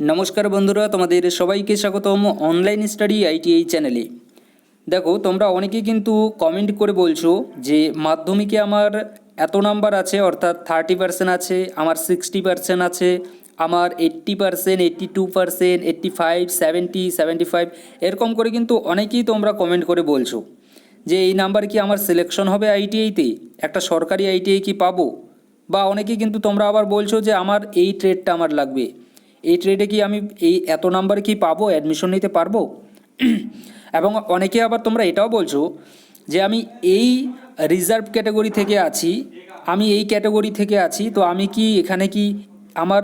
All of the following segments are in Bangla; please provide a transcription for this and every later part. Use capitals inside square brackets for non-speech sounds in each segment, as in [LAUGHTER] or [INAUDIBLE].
নমস্কার বন্ধুরা, তোমাদের সবাইকে স্বাগতম অনলাইন স্টাডি আইটিআই চ্যানেলে দেখো, তোমরা অনেকেই কিন্তু কমেন্ট করে বলছো যে মাধ্যমিকে আমার এত নাম্বার আছে, অর্থাৎ থার্টি পার্সেন্ট আছে, আমার সিক্সটি পার্সেন্ট আছে, আমার eighty percent eighty two percent eighty five seventy seventy five এরকম করে কিন্তু অনেকেই তোমরা কমেন্ট করে বলছো যে এই নাম্বার কি আমার সিলেকশন হবে আইটিআইতে একটা সরকারি আইটিআই কি পাবো? বা অনেকেই কিন্তু তোমরা আবার বলছো যে আমার এই ট্রেডটা আমার লাগবে। এই ট্রেডে কি আমি এই এত নাম্বার কি পাবো? অ্যাডমিশন নিতে পারব? [CLEARS THROAT] এবং অনেকে আবার তোমরা এটাও বলছো যে আমি এই রিজার্ভ ক্যাটাগরি থেকে আছি, আমি এই ক্যাটাগরি থেকে আছি, তো আমি কি এখানে কি আমার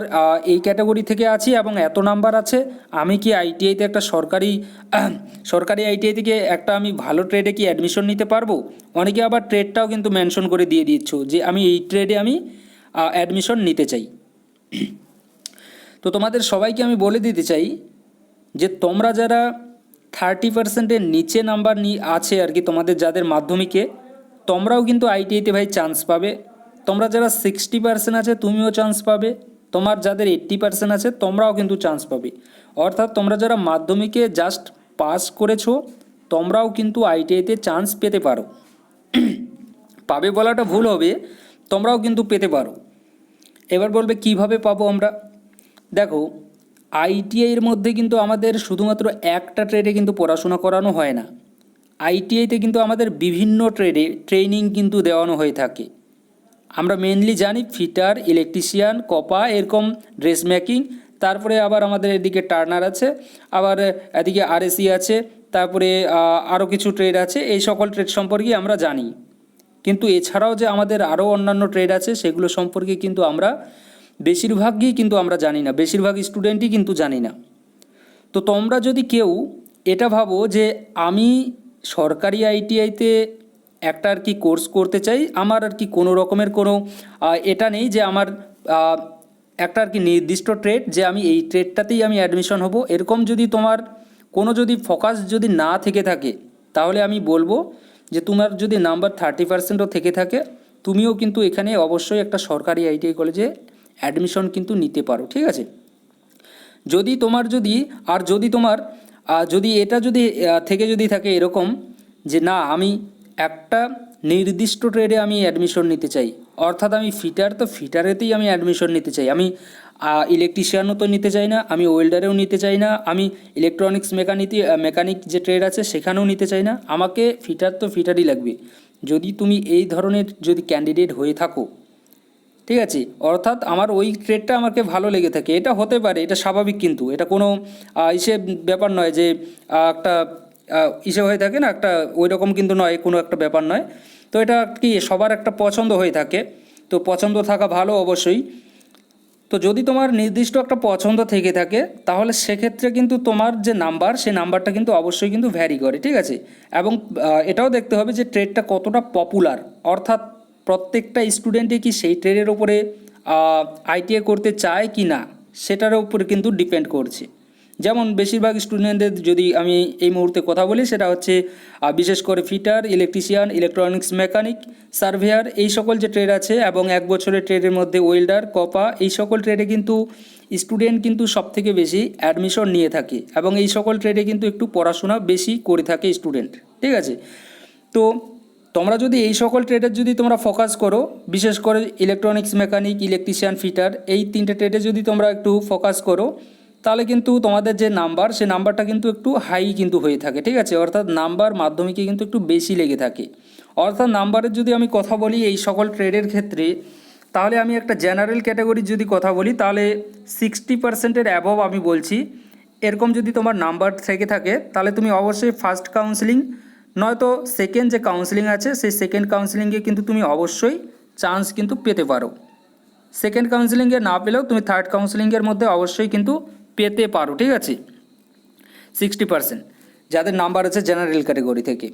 এই ক্যাটাগরি থেকে আছি এবং এত নাম্বার আছে? আমি কি আইটিআইতে একটা সরকারি [CLEARS THROAT] সরকারি আইটিআই থেকে একটা আমি ভালো ট্রেডে কি অ্যাডমিশন নিতে পারব? অনেকে আবার ট্রেডটাও কিন্তু মেনশন করে দিয়ে দিচ্ছ যে আমি এই ট্রেডে আমি অ্যাডমিশন নিতে চাই। [CLEARS THROAT] তো তোমাদের সবাইকে আমি বলে দিতে চাই যে তোমরা যারা থার্টি পার্সেন্টের নিচে নাম্বার নিয়ে আছে আর কি তোমাদের যাদের মাধ্যমিকে, তোমরাও কিন্তু আইটিআইতে ভাই চান্স পাবে। তোমরা যারা সিক্সটি পার্সেন্ট আছে তুমিও চান্স পাবে। তোমার যাদের এইট্টি পার্সেন্ট আছে তোমরাও কিন্তু চান্স পাবে। অর্থাৎ তোমরা যারা মাধ্যমিকে জাস্ট পাস করেছ, তোমরাও কিন্তু আইটিআইতে চান্স পেতে পারো। [CLEARS THROAT] পাবে বলাটা ভুল হবে, তোমরাও কিন্তু পেতে পারো। এবার বলবে কীভাবে পাবো আমরা? দেখো আইটিআইয়ের মধ্যে কিন্তু আমাদের শুধুমাত্র একটা ট্রেডে কিন্তু পড়াশোনা করানো হয় না। আইটিআইতে কিন্তু আমাদের বিভিন্ন ট্রেডে ট্রেনিং কিন্তু দেওয়ানো হয়ে থাকে। আমরা মেনলি জানি ফিটার ইলেকট্রিশিয়ান কপা এরকম ড্রেস মেকিং তারপরে আবার আমাদের এদিকে টার্নার আছে, আবার এদিকে আরএসি আছে, তারপরে আরও কিছু ট্রেড আছে, এই সকল ট্রেড সম্পর্কে আমরা জানি। কিন্তু এছাড়াও যে আমাদের আরও অন্যান্য ট্রেড আছে, সেগুলো সম্পর্কে কিন্তু আমরা বেশিরভাগই কিন্তু আমরা জানি না, বেশিরভাগ স্টুডেন্টই কিন্তু জানি না। তো তোমরা যদি কেউ এটা ভাবো যে আমি সরকারি আইটিআইতে একটা আর কি কোর্স করতে চাই, আমার আর কি কোনো রকমের কোনো এটা নেই যে আমার একটা আর কি নির্দিষ্ট ট্রেড যে আমি এই ট্রেডটাতেই আমি অ্যাডমিশন হব। এরকম যদি তোমার কোনো যদি ফোকাস যদি না থেকে থাকে, তাহলে আমি বলব যে তোমার যদি নাম্বার থার্টি পার্সেন্টও থেকে থাকে, তুমিও কিন্তু এখানে অবশ্যই একটা সরকারি আইটিআই কলেজে অ্যাডমিশন কিন্তু নিতে পারো, ঠিক আছে? যদি তোমার যদি, আর যদি তোমার যদি এটা যদি থেকে যদি থাকে এরকম যে না, আমি একটা নির্দিষ্ট ট্রেডে আমি অ্যাডমিশন নিতে চাই, অর্থাৎ আমি ফিটার তো ফিটারেতেই আমি অ্যাডমিশন নিতে চাই। আমি ইলেকট্রিশিয়ানও তো নিতে চাই না, আমি ওয়েল্ডারেও নিতে চাই না, আমি ইলেকট্রনিক্স মেকানিক মেকানিক যে ট্রেড আছে সেখানেও নিতে চাই না। আমাকে ফিটার তো ফিটারই লাগবে। যদি তুমি এই ধরনের যদি ক্যান্ডিডেট হয়ে থাকো ঠিক আছে? অর্থাৎ আমার ওই ট্রেডটা আমাকে ভালো লেগে থাকে। এটা হতে পারে, এটা স্বাভাবিক কিন্তু। এটা কোনো ইসে ব্যাপার নয় যে একটা ইসে হয়ে থাকে না, একটা ওই রকম কিন্তু নয়, কোনো একটা ব্যাপার নয়। তো এটা কি, সবার একটা পছন্দ হয়ে থাকে। তো পছন্দ থাকা ভালো অবশ্যই। তো যদি তোমার নির্দিষ্ট একটা পছন্দ থেকে থাকে, তাহলে সেক্ষেত্রে কিন্তু তোমার যে নাম্বার সেই নাম্বারটা কিন্তু অবশ্যই কিন্তু ভ্যারি করে, ঠিক আছে? এবং এটাও দেখতে হবে যে ট্রেডটা কতটা পপুলার অর্থাৎ প্রত্যেকটা স্টুডেন্টই কি সেই ট্রেডের ওপরে আইটিআই করতে চায় কি না, সেটার উপরে কিন্তু ডিপেন্ড করছে। যেমন বেশিরভাগ স্টুডেন্টদের যদি আমি এই মুহূর্তে কথা বলি, সেটা হচ্ছে বিশেষ করে fitter electrician electronics mechanic surveyor এই সকল যে ট্রেড আছে এবং এক বছরের ট্রেডের মধ্যে ওয়েল্ডার কপা এই সকল ট্রেডে কিন্তু স্টুডেন্ট কিন্তু সব থেকে বেশি অ্যাডমিশন নিয়ে থাকে এবং এই সকল ট্রেডে কিন্তু একটু পড়াশোনা বেশি করে থাকে স্টুডেন্ট ঠিক আছে? তো তোমরা যদি এই সকল ট্রেডের যদি তোমরা ফোকাস করো, বিশেষ করে ইলেকট্রনিক্স মেকানিক ইলেকট্রিশিয়ান ফিটার এই তিনটে ট্রেডে যদি তোমরা একটু ফোকাস করো, তাহলে কিন্তু তোমাদের যে নাম্বার সে নাম্বারটা কিন্তু একটু হাই কিন্তু হয়ে থাকে, ঠিক আছে? অর্থাৎ নাম্বার মাধ্যমিকে কিন্তু একটু বেশি লেগে থাকে। অর্থাৎ নাম্বারের যদি আমি কথা বলি এই সকল ট্রেডের ক্ষেত্রে, তাহলে আমি একটা জেনারেল ক্যাটাগরির যদি কথা বলি, তাহলে সিক্সটি পার্সেন্টের অ্যাবভ আমি বলছি। এরকম যদি তোমার নাম্বার থেকে থাকে, তাহলে তুমি অবশ্যই ফার্স্ট কাউন্সিলিং নয়তো সেকেন্ড যে কাউন্সিলিং আছে, সেই সেকেন্ড কাউন্সিলিংয়ে কিন্তু তুমি অবশ্যই চান্স কিন্তু পেতে পারো। সেকেন্ড কাউন্সিলিংয়ে না পেলেও তুমি থার্ড কাউন্সিলিংয়ের মধ্যে অবশ্যই কিন্তু পেতে পারো, ঠিক আছে? সিক্সটি পার্সেন্ট যাদের নাম্বার আছে জেনারেল ক্যাটাগরি থেকে।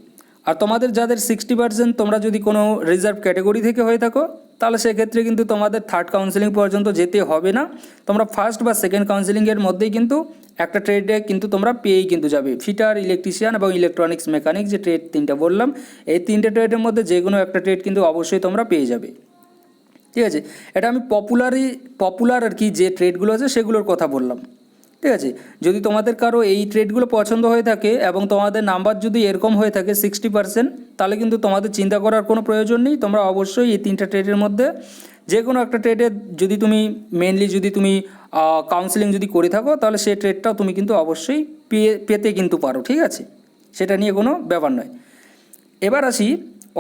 আর তোমাদের যাদের সিক্সটি পার্সেন্ট তোমরা যদি কোনো রিজার্ভ ক্যাটাগরি থেকে হয়ে থাকো তাহলে সেক্ষেত্রে কিন্তু তোমাদের থার্ড কাউন্সিলিং পর্যন্ত যেতে হবে না। তোমরা ফার্স্ট বা সেকেন্ড কাউন্সিলিংয়ের মধ্যেই কিন্তু একটা ট্রেডে কিন্তু তোমরা পেয়েই কিন্তু যাবে। ফিটার ইলেকট্রিশিয়ান এবং ইলেকট্রনিক্স মেকানিক যে ট্রেড তিনটা বললাম, এই তিনটে ট্রেডের মধ্যে যে কোনো একটা ট্রেড কিন্তু অবশ্যই তোমরা পেয়ে যাবে। ঠিক আছে? এটা আমি পপুলারই পপুলার আর কি যে ট্রেডগুলো আছে সেগুলোর কথা বললাম। ঠিক আছে? যদি তোমাদের কারও এই ট্রেডগুলো পছন্দ হয়ে থাকে এবং তোমাদের নাম্বার যদি এরকম হয়ে থাকে সিক্সটি পার্সেন্ট তাহলে কিন্তু তোমাদের চিন্তা করার কোনো প্রয়োজন নেই। তোমরা অবশ্যই এই তিনটা ট্রেডের মধ্যে যে কোনো একটা ট্রেডে যদি তুমি মেনলি যদি তুমি কাউন্সিলিং যদি করে থাকো, তাহলে সেই ট্রেডটাও তুমি কিন্তু অবশ্যই পেয়ে, পেতে কিন্তু পারো, ঠিক আছে? সেটা নিয়ে কোনো ব্যাপার নয়। এবার আসি,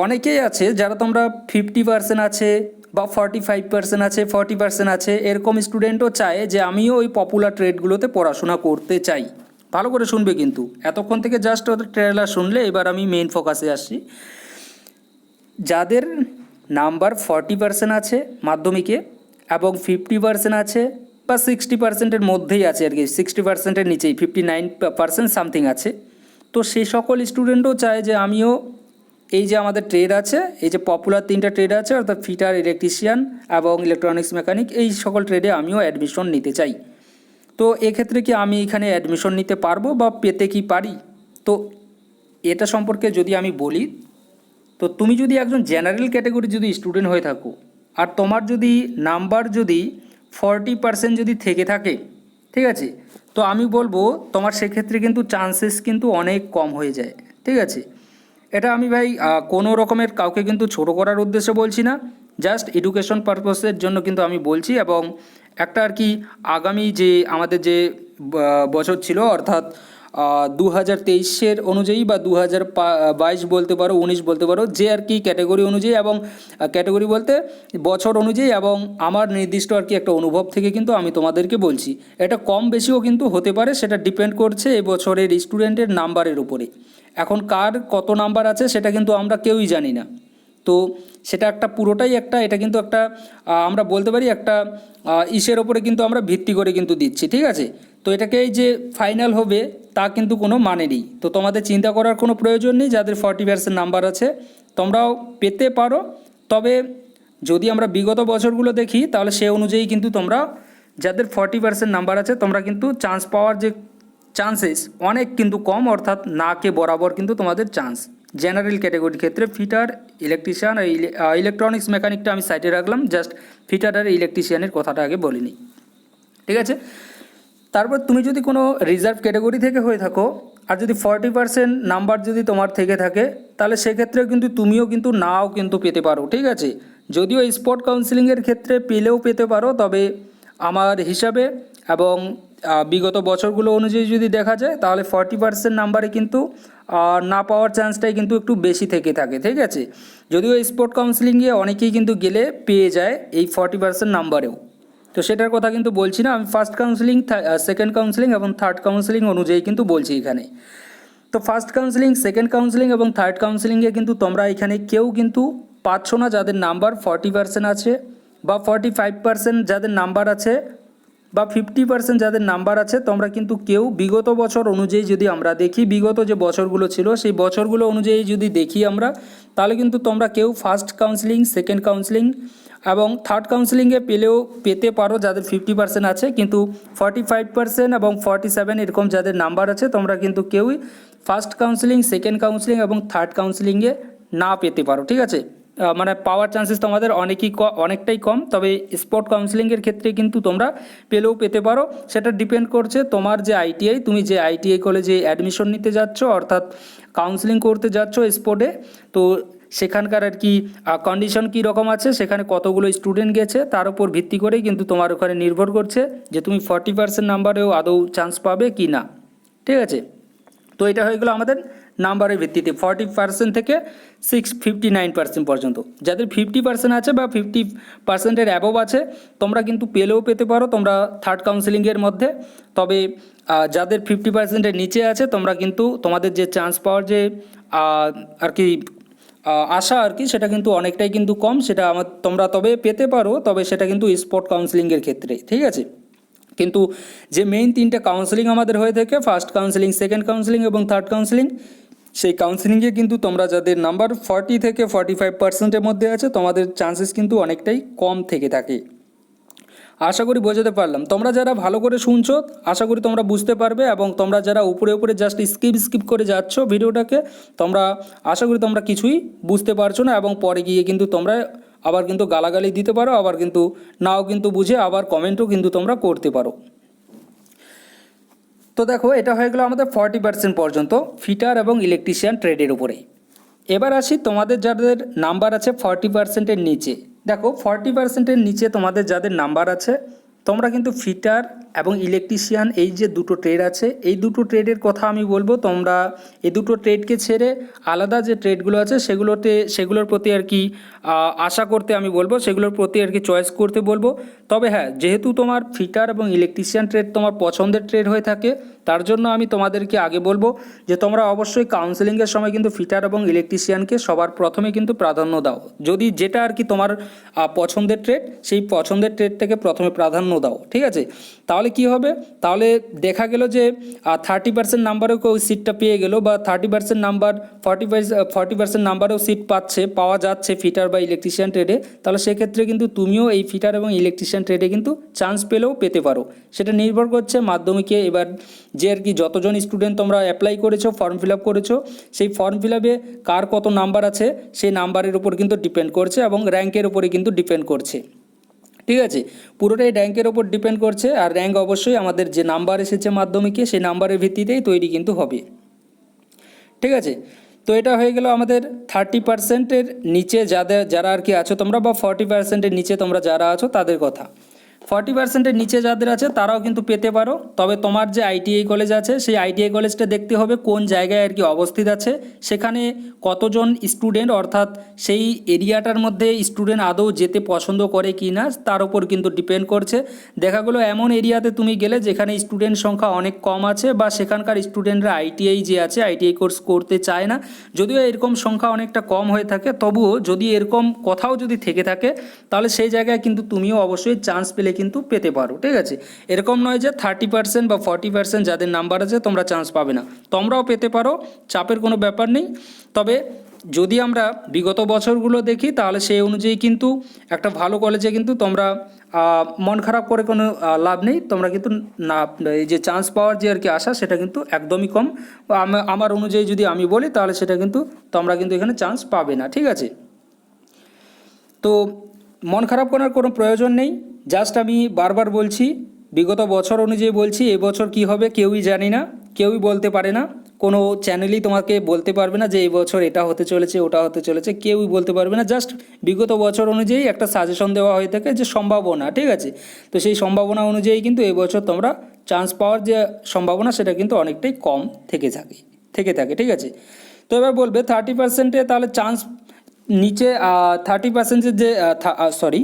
অনেকেই আছে যারা তোমরা ফিফটি পার্সেন্ট আছে বা ফর্টি ফাইভ পার্সেন্ট আছে ফর্টি পার্সেন্ট আছে, এরকম স্টুডেন্টও চায় যে আমিও ওই পপুলার ট্রেডগুলোতে পড়াশোনা করতে চাই। ভালো করে শুনবে কিন্তু। এতক্ষণ থেকে জাস্ট ওদের ট্রেলার শুনলে এবার আমি মেইন ফোকাসে আসছি। যাদের নাম্বার ফর্টি পার্সেন্ট আছে মাধ্যমিকে এবং ফিফটি পার্সেন্ট আছে বা সিক্সটি পার্সেন্টের মধ্যেই আছে আর কি সিক্সটি পার্সেন্টের নিচেই ফিফটি নাইন পার্সেন্ট সামথিং আছে। তো সেই সকল স্টুডেন্টও চায় যে আমিও এই যে আমাদের ট্রেড আছে, এই যে পপুলার তিনটা ট্রেড আছে, অর্থাৎ ফিটার ইলেকট্রিশিয়ান এবং ইলেকট্রনিক্স মেকানিক এই সকল ট্রেডে আমিও অ্যাডমিশন নিতে চাই। তো এক্ষেত্রে কি আমি এখানে অ্যাডমিশন নিতে পারব বা পেতে কি পারি? তো এটা সম্পর্কে যদি আমি বলি, তো তুমি যদি একজন জেনারেল ক্যাটাগরি যদি স্টুডেন্ট হয়ে থাকো, আর তোমার যদি নাম্বার যদি ফর্টি পার্সেন্ট যদি থেকে থাকে, ঠিক আছে? তো আমি বলব তোমার সেক্ষেত্রে কিন্তু চান্সেস কিন্তু অনেক কম হয়ে যায়, ঠিক আছে? এটা আমি ভাই কোনো রকমের কাউকে কিন্তু ছোট করার উদ্দেশ্যে বলছি না। জাস্ট এডুকেশন পারপাসের জন্য কিন্তু আমি বলছি এবং একটা আর কি আগামী যে আমাদের যে বছর ছিল, অর্থাৎ দু হাজার তেইশের অনুযায়ী বা দু হাজার বাইশ বলতে পারো, উনিশ বলতে পারো, যে আর কি ক্যাটাগরি অনুযায়ী এবং ক্যাটাগরি বলতে বছর অনুযায়ী এবং আমার নির্দিষ্ট আর কি একটা অনুভব থেকে কিন্তু আমি তোমাদেরকে বলছি। এটা কম বেশিও কিন্তু হতে পারে, সেটা ডিপেন্ড করছে এই বছরের স্টুডেন্টের নাম্বারের উপরে। এখন কার কত নাম্বার আছে সেটা কিন্তু আমরা কেউই জানি না। তো সেটা একটা পুরোটাই একটা, এটা কিন্তু একটা আমরা বলতে পারি একটা ইসের ওপরে কিন্তু আমরা ভিত্তি করে কিন্তু দিচ্ছি, ঠিক আছে? তো এটাকে এই যে ফাইনাল হবে, তা কিন্তু কোনো মানে নেই। তো তোমাদের চিন্তা করার কোনো প্রয়োজন নেই, যাদের ফর্টি পার্সেন্ট নাম্বার আছে, তোমরাও পেতে পারো। তবে যদি আমরা বিগত বছরগুলো দেখি, তাহলে সে অনুযায়ী কিন্তু তোমরা, যাদের ফর্টি পার্সেন্ট নাম্বার আছে, তোমরা কিন্তু চান্স পাওয়ার যে চান্সেস অনেক কিন্তু কম, অর্থাৎ নাকে বরাবর কিন্তু তোমাদের চান্স জেনারেল ক্যাটাগরির ক্ষেত্রে ফিটার ইলেকট্রিশিয়ান আর ইলেকট্রনিক্স মেকানিকটা আমি সাইডে রাখলাম জাস্ট ফিটার আর ইলেকট্রিশিয়ানের কথাটা আগে বলিনি। ঠিক আছে? তারপর তুমি যদি কোনো রিজার্ভ ক্যাটাগরি থেকে হয়ে থাকো, আর যদি ফর্টি পার্সেন্ট নাম্বার যদি তোমার থেকে থাকে, তাহলে সেক্ষেত্রে কিন্তু তুমিও কিন্তু নাও কিন্তু পেতে পারো, ঠিক আছে? যদিও স্পট কাউন্সিলিংয়ের ক্ষেত্রে পেলেও পেতে পারো, তবে আমার হিসাবে এবং বিগত বছরগুলো অনুযায়ী যদি দেখা যায়, তাহলে ফর্টি পার্সেন্ট নাম্বারে কিন্তু না পাওয়ার চান্সটাই কিন্তু একটু বেশি থেকে থাকে, ঠিক আছে? যদিও স্পোর্ট কাউন্সিলিংয়ে অনেকেই কিন্তু গেলে পেয়ে যায় এই ফর্টি পার্সেন্ট নাম্বারেও তো সেটার কথা কিন্তু বলছি না। আমি ফার্স্ট কাউন্সিলিং সেকেন্ড কাউন্সিলিং এবং থার্ড কাউন্সিলিং অনুযায়ী কিন্তু বলছি এখানে। তো ফার্স্ট কাউন্সিলিং সেকেন্ড কাউন্সিলিং এবং থার্ড কাউন্সিলিংয়ে কিন্তু তোমরা এখানে কেউ কিন্তু পাচ্ছ না যাদের নাম্বার ফর্টি পার্সেন্ট আছে বা ফর্টি ফাইভ পার্সেন্ট যাদের নাম্বার আছে বা ফিফটি পার্সেন্ট যাদের নাম্বার আছে, তোমরা কিন্তু কেউ বিগত বছর অনুযায়ী যদি আমরা দেখি, বিগত যে বছরগুলো ছিল, সেই বছরগুলো অনুযায়ী যদি দেখি আমরা, তাহলে কিন্তু তোমরা কেউ ফার্স্ট কাউন্সিলিং সেকেন্ড কাউন্সিলিং এবং থার্ড কাউন্সিলিংয়ে পেলেও পেতে পারো যাদের ফিফটি পার্সেন্ট আছে। কিন্তু ফর্টি ফাইভ পার্সেন্ট এবং ফর্টি সেভেন এরকম যাদের নাম্বার আছে, তোমরা কিন্তু কেউই ফার্স্ট কাউন্সিলিং সেকেন্ড কাউন্সিলিং এবং থার্ড কাউন্সিলিংয়ে না পেতে পারো, ঠিক আছে? মানে পাওয়ার চান্সেস তোমাদের অনেকই অনেকটাই কম, তবে স্পট কাউন্সিলিংয়ের ক্ষেত্রে কিন্তু তোমরা পেলেও পেতে পারো। সেটা ডিপেন্ড করছে তোমার যে আইটিআই তুমি যে আইটিআই কলেজে অ্যাডমিশন নিতে যাচ্ছ, অর্থাৎ কাউন্সিলিং করতে যাচ্ছ স্পটে তো সেখানকার আর কি কন্ডিশন কী রকম আছে, সেখানে কতগুলো স্টুডেন্ট গেছে, তার উপর ভিত্তি করেই কিন্তু তোমার ওখানে নির্ভর করছে যে তুমি ফর্টি পার্সেন্ট নাম্বারেও আদৌ চান্স পাবে কি না ঠিক আছে? তো এটা হয়ে গেলো আমাদের নাম্বারের ভিত্তিতে ফর্টি পার্সেন্ট থেকে সিক্স ফিফটি নাইন পার্সেন্ট পর্যন্ত। যাদের ফিফটি পার্সেন্ট আছে বা ফিফটি পার্সেন্টের অ্যাবভ আছে, তোমরা কিন্তু পেলেও পেতে পারো, তোমরা থার্ড কাউন্সিলিংয়ের মধ্যে। তবে যাদের ফিফটি পার্সেন্টের নিচে আছে, তোমরা কিন্তু তোমাদের যে চান্স পাওয়ার যে আর কি আশা আর কি, সেটা কিন্তু অনেকটাই কিন্তু কম, সেটা আমার তোমরা তবে পেতে পারো, তবে সেটা কিন্তু স্পট কাউন্সিলিংয়ের ক্ষেত্রে, ঠিক আছে? কিন্তু যে মেইন তিনটে কাউন্সিলিং আমাদের হয়ে থাকে ফার্স্ট কাউন্সিলিং সেকেন্ড কাউন্সিলিং এবং থার্ড কাউন্সিলিং সেই কাউন্সিলিংয়ে কিন্তু তোমরা যাদের নাম্বার ফর্টি থেকে ফর্টি ফাইভ পার্সেন্টের মধ্যে আছে, তোমাদের চান্সেস কিন্তু অনেকটাই কম থেকে থাকে। আশা করি বোঝাতে পারলাম। তোমরা যারা ভালো করে শুনছো, আশা করি তোমরা বুঝতে পারবে এবং তোমরা যারা উপরে উপরে জাস্ট স্কিপ স্কিপ করে যাচ্ছ ভিডিওটাকে, তোমরা আশা করি তোমরা কিছুই বুঝতে পারছ না এবং পরে গিয়ে কিন্তু তোমরা আবার কিন্তু গালাগালি দিতে পারো, আবার কিন্তু নাও কিন্তু বুঝে আবার কমেন্টও কিন্তু তোমরা করতে পারো। তো দেখো, এটা হয়ে গেলো আমাদের ফর্টি পার্সেন্ট পর্যন্ত ফিটার এবং ইলেকট্রিশিয়ান ট্রেডের উপরে এবার আসি তোমাদের যাদের নাম্বার আছে ফর্টি পার্সেন্টের নিচে। দেখো ফর্টি পার্সেন্টের নিচে তোমাদের যাদের নাম্বার আছে, তোমরা কিন্তু ফিটার এবং ইলেকট্রিশিয়ান এই যে দুটো ট্রেড আছে, এই দুটো ট্রেডের কথা আমি বলব, তোমরা এই দুটো ট্রেডকে ছেড়ে আলাদা যে ট্রেডগুলো আছে, সেগুলোতে, সেগুলোর প্রতি আর কি আশা করতে আমি বলব, সেগুলোর প্রতি আর কি চয়েস করতে বলব। তবে হ্যাঁ যেহেতু তোমার ফিটার এবং ইলেকট্রিশিয়ান ট্রেড তোমার পছন্দের ট্রেড হয়ে থাকে, তার জন্য আমি তোমাদেরকে আগে বলব যে তোমরা অবশ্যই কাউন্সেলিংয়ের সময় কিন্তু ফিটার এবং ইলেকট্রিশিয়ানকে সবার প্রথমে কিন্তু প্রাধান্য দাও। যদি যেটা আর কি তোমার পছন্দের ট্রেড সেই পছন্দের ট্রেডটাকে প্রথমে প্রাধান্য দাও, ঠিক আছে? তাহলে কি হবে? তাহলে দেখা গেল যে থার্টি পার্সেন্ট নাম্বারেও কেউ সিটটা পেয়ে গেল বা thirty percent number forty forty percent নাম্বারেও seat পাচ্ছে, পাওয়া যাচ্ছে ফিটার বা ইলেকট্রিশিয়ান ট্রেডে তাহলে সেক্ষেত্রে কিন্তু তুমিও এই ফিটার এবং ইলেকট্রিশিয়ান ট্রেডে কিন্তু চান্স পেলেও পেতে পারো। সেটা নির্ভর করছে মাধ্যমিকে। এবার যে আর কি যতজন স্টুডেন্ট তোমরা অ্যাপ্লাই করেছ ফর্ম ফিল আপ করেছ, সেই ফর্ম ফিল আপে কার কত নাম্বার আছে, সেই নাম্বারের উপর কিন্তু ডিপেন্ড করছে এবং র্যাঙ্কের উপরে কিন্তু ডিপেন্ড করছে। ঠিক আছে? পুরোটাই র্যাঙ্কের ওপর ডিপেন্ড করছে, আর র্যাঙ্ক অবশ্যই আমাদের যে নাম্বার এসেছে মাধ্যমিকে, সেই নাম্বারের ভিত্তিতেই তৈরি কিন্তু হবে। ঠিক আছে? তো এটা হয়ে গেল আমাদের থার্টি পার্সেন্টের নিচে যাদের, যারা আর কি আছো তোমরা, বা ফর্টি পার্সেন্টের নিচে তোমরা যারা আছো, তাদের কথা। ফর্টি পার্সেন্টের নিচে যাদের আছে, তারাও কিন্তু পেতে পারো। তবে তোমার যে আইটিআই কলেজ আছে, সেই আইটিআই কলেজটা দেখতে হবে কোন জায়গায় আর কি অবস্থিত আছে। সেখানে কতজন স্টুডেন্ট, অর্থাৎ সেই এরিয়াটার মধ্যে স্টুডেন্ট আদৌ যেতে পছন্দ করে কি না, তার উপর কিন্তু ডিপেন্ড করছে। দেখা গেলো, এমন এরিয়াতে তুমি গেলে যেখানে স্টুডেন্ট সংখ্যা অনেক কম আছে বা সেখানকার স্টুডেন্টরা আইটিআই যে আছে, আইটিআই কোর্স করতে চায় না। যদিও এরকম সংখ্যা অনেকটা কম হয়ে থাকে, তবুও যদি এরকম কথাও যদি থেকে থাকে, তাহলে সেই জায়গায় কিন্তু তুমিও অবশ্যই চান্স পেলে কিন্তু পেতে পারো, ঠিক আছে? এরকম নয় যে থার্টি পার্সেন্ট বা ফর্টি পার্সেন্ট যাদের নাম্বার আছে, তোমরা চান্স পাবে না। তোমরাও পেতে পারো, চাপের কোনো ব্যাপার নেই। তবে যদি আমরা বিগত বছরগুলো দেখি, তাহলে সেই অনুযায়ী কিন্তু একটা ভালো কলেজে কিন্তু তোমরা মন খারাপ করে কোনো লাভ নেই। তোমরা কিন্তু না, এই যে চান্স পাওয়ার যে আর কি আশা, সেটা কিন্তু একদমই কম। আমার অনুযায়ী যদি আমি বলি, তাহলে সেটা কিন্তু তোমরা কিন্তু এখানে চান্স পাবে না, ঠিক আছে? তো মন খারাপ করার কোনো প্রয়োজন নেই। জাস্ট আমি বারবার বলছি, বিগত বছর অনুযায়ী বলছি এবছর কি হবে কেউই জানি না, কেউই বলতে পারে না, কোনো চ্যানেলই তোমাকে বলতে পারবে না যে এই বছর এটা হতে চলেছে, ওটা হতে চলেছে, কেউই বলতে পারবে না। জাস্ট বিগত বছর অনুযায়ী একটা সাজেশন দেওয়া হয়ে থাকে যে সম্ভাবনা, ঠিক আছে? তো সেই সম্ভাবনা অনুযায়ী কিন্তু এবছর তোমরা চান্স পাওয়ার যে সম্ভাবনা, সেটা কিন্তু অনেকটাই কম থেকে থাকে থেকে থাকে, ঠিক আছে? তো এবার বলবে থার্টি পার্সেন্টে তাহলে চান্স নিচে থার্টি পার্সেন্টের যে সরি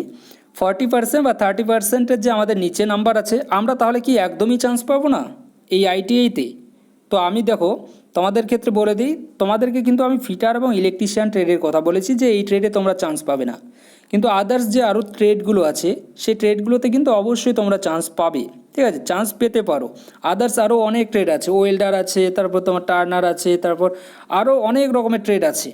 ফর্টি পার্সেন্ট বা থার্টি পার্সেন্টের যে আমাদের নিচে নাম্বার আছে, আমরা তাহলে কি একদমই চান্স পাবো না এই আইটিআইতে তো? আমি দেখো, তোমাদের ক্ষেত্রে বলে দিই, তোমাদেরকে কিন্তু আমি ফিটার এবং ইলেকট্রিশিয়ান ট্রেডের কথা বলেছি যে এই ট্রেডে তোমরা চান্স পাবে না। কিন্তু আদার্স যে আরও ট্রেডগুলো আছে, সেই ট্রেডগুলোতে কিন্তু অবশ্যই তোমরা চান্স পাবে। ঠিক আছে চান্স পেতে পারো। আদার্স আরও অনেক ট্রেড আছে ওয়েল্ডার আছে, তারপর তোমার টার্নার আছে, তারপর আরও অনেক রকমের ট্রেড আছে।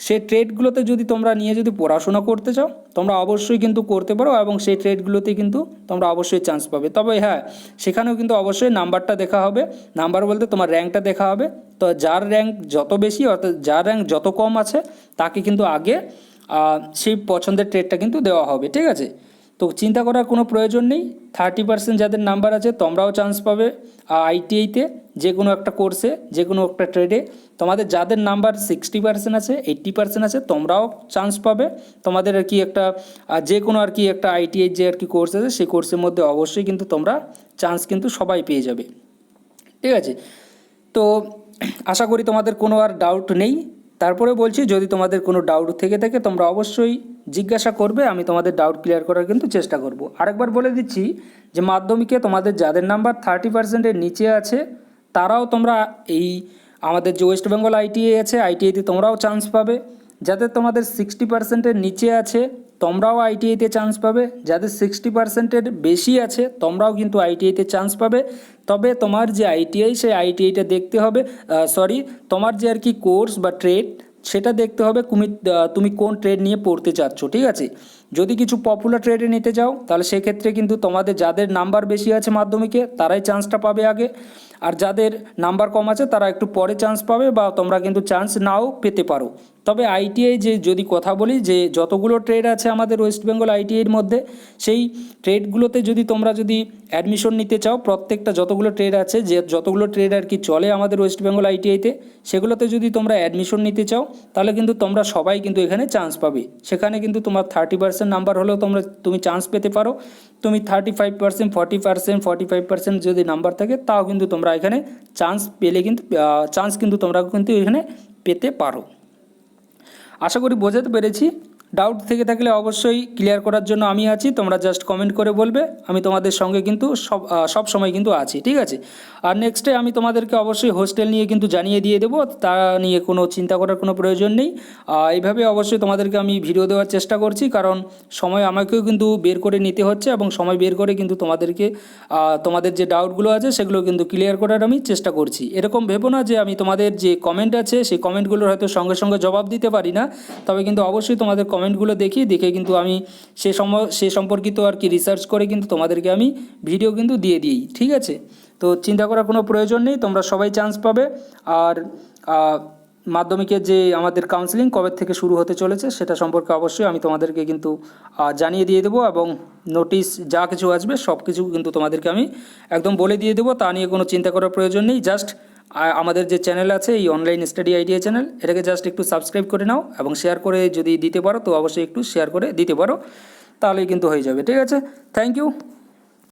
সেই ট্রেডগুলোতে যদি তোমরা নিয়ে যদি পড়াশোনা করতে চাও, তোমরা অবশ্যই কিন্তু করতে পারো এবং সেই ট্রেডগুলোতে কিন্তু তোমরা অবশ্যই চান্স পাবে। তবে হ্যাঁ সেখানেও কিন্তু অবশ্যই নাম্বারটা দেখা হবে। নাম্বার বলতে তোমার র্যাঙ্কটা দেখা হবে। তো যার র্যাঙ্ক যত বেশি, অর্থাৎ যার র্যাঙ্ক যত কম আছে, তাকে কিন্তু আগে সেই পছন্দের ট্রেডটা কিন্তু দেওয়া হবে, ঠিক আছে? তো চিন্তা করার কোনো প্রয়োজন নেই। থার্টি পার্সেন্ট যাদের নাম্বার আছে, তোমরাও চান্স পাবে। আইটিআইতে যে কোনো একটা কোর্সে যে কোনো একটা ট্রেডে তোমাদের যাদের নাম্বার সিক্সটি পার্সেন্ট আছে এইট্টি পার্সেন্ট আছে, তোমরাও চান্স পাবে। তোমাদের আর কি একটা যে কোনো আর কি একটা আইটিআই যে আর কি কোর্স আছে, সেই কোর্সের মধ্যে অবশ্যই কিন্তু তোমরা চান্স কিন্তু সবাই পেয়ে যাবে। ঠিক আছে? তো আশা করি তোমাদের কোনো আর ডাউট নেই। তারপরে বলছি, যদি তোমাদের কোনো ডাউট থেকে থাকে, তোমরা অবশ্যই জিজ্ঞাসা করবে, আমি তোমাদের ডাউট ক্লিয়ার করার কিন্তু চেষ্টা করব। আরেকবার বলে দিচ্ছি যে, মাধ্যমিকে তোমাদের যাদের নাম্বার থার্টি পার্সেন্টের নিচে আছে, তারাও তোমরা এই আমাদের যে ওয়েস্ট বেঙ্গল আইটিআই আছে আইটিআইতে তোমরাও চান্স পাবে। যাদের তোমাদের সিক্সটি পার্সেন্টের নিচে আছে, তোমরাও আইটিআইতে চান্স পাবে। যাদের সিক্সটি পার্সেন্টের বেশি আছে, তোমরাও কিন্তু আইটিআইতে চান্স পাবে। তবে তোমার যে আইটিআই সেই আইটিআইটা দেখতে হবে। সরি তোমার যে আর কি কোর্স বা ট্রেড সেটা দেখতে হবে তুমি তুমি কোন ট্রেড নিয়ে পড়তে চাচ্ছ, ঠিক আছে? যদি কিছু পপুলার ট্রেডে নিতে যাও, তাহলে সেক্ষেত্রে কিন্তু তোমাদের যাদের নাম্বার বেশি আছে মাধ্যমিকে, তারাই চান্সটা পাবে আগে। আর যাদের নাম্বার কম আছে, তারা একটু পরে চান্স পাবে বা তোমরা কিন্তু চান্স নাও পেতে পারো। তবে আইটিআই যে যদি কথা বলি যে যতগুলো ট্রেড আছে আমাদের ওয়েস্ট বেঙ্গল আইটিআইয়ের মধ্যে, সেই ট্রেডগুলোতে যদি তোমরা যদি অ্যাডমিশন নিতে চাও, প্রত্যেকটা যতগুলো ট্রেড আছে, যে যতগুলো ট্রেড আর কি চলে আমাদের ওয়েস্ট বেঙ্গল আইটিআইতে সেগুলোতে যদি তোমরা অ্যাডমিশন নিতে চাও, তাহলে কিন্তু তোমরা সবাই কিন্তু এখানে চান্স পাবে। সেখানে কিন্তু তোমার থার্টি পার্সেন্ট নাম্বার হলেও তোমরা, তুমি চান্স পেতে পারো। তুমি thirty five percent forty percent forty five percent যদি নাম্বার থাকে, তাও কিন্তু তোমরা এখানে চান্স পেলে কিন্তু চান্স কিন্তু তোমরা কিন্তু এখানে পেতে পারো। আশা করি বোঝাতে পেরেছি। ডাউট থেকে থাকলে অবশ্যই ক্লিয়ার করার জন্য আমি আছি। তোমরা জাস্ট কমেন্ট করে বলবে। আমি তোমাদের সঙ্গে কিন্তু সব সব সময় কিন্তু আছি, ঠিক আছে? আর নেক্সটে আমি তোমাদেরকে অবশ্যই হোস্টেল নিয়ে কিন্তু জানিয়ে দিয়ে দেবো। তা নিয়ে কোনো চিন্তা করার কোনো প্রয়োজন নেই। এইভাবে অবশ্যই তোমাদেরকে আমি ভিডিও দেওয়ার চেষ্টা করছি। কারণ সময় আমাকেও কিন্তু বের করে নিতে হচ্ছে এবং সময় বের করে কিন্তু তোমাদেরকে তোমাদের যে ডাউটগুলো আছে সেগুলো কিন্তু ক্লিয়ার করার আমি চেষ্টা করছি। এরকম ভেবো না যে আমি তোমাদের যে কমেন্ট আছে, সেই কমেন্টগুলোর হয়তো সঙ্গে সঙ্গে জবাব দিতে পারি না। তবে কিন্তু অবশ্যই তোমাদের কমেন্টগুলো দেখি, দেখে কিন্তু আমি সে সম সে সম্পর্কিত আর কি রিসার্চ করে কিন্তু তোমাদেরকে আমি ভিডিও কিন্তু দিয়ে দিই, ঠিক আছে? তো চিন্তা করার কোনো প্রয়োজন নেই, তোমরা সবাই চান্স পাবে। আর মাধ্যমিকের যে আমাদের কাউন্সিলিং কবে থেকে শুরু হতে চলেছে সেটা সম্পর্কে অবশ্যই আমি তোমাদেরকে কিন্তু জানিয়ে দিয়ে দেবো এবং নোটিশ যা কিছু আসবে সব কিছু কিন্তু তোমাদেরকে আমি একদম বলে দিয়ে দেবো, তা নিয়ে কোনো চিন্তা করার প্রয়োজন নেই। জাস্ট আমাদের যে চ্যানেল আছে, এই অনলাইন স্টাডি আইডিয়া চ্যানেল এটাকে জাস্ট একটু সাবস্ক্রাইব করে নাও এবং শেয়ার করে যদি দিতে পারো, তো অবশ্যই একটু শেয়ার করে দিতে পারো, তাহলেই কিন্তু হয়ে যাবে, ঠিক আছে? Thank you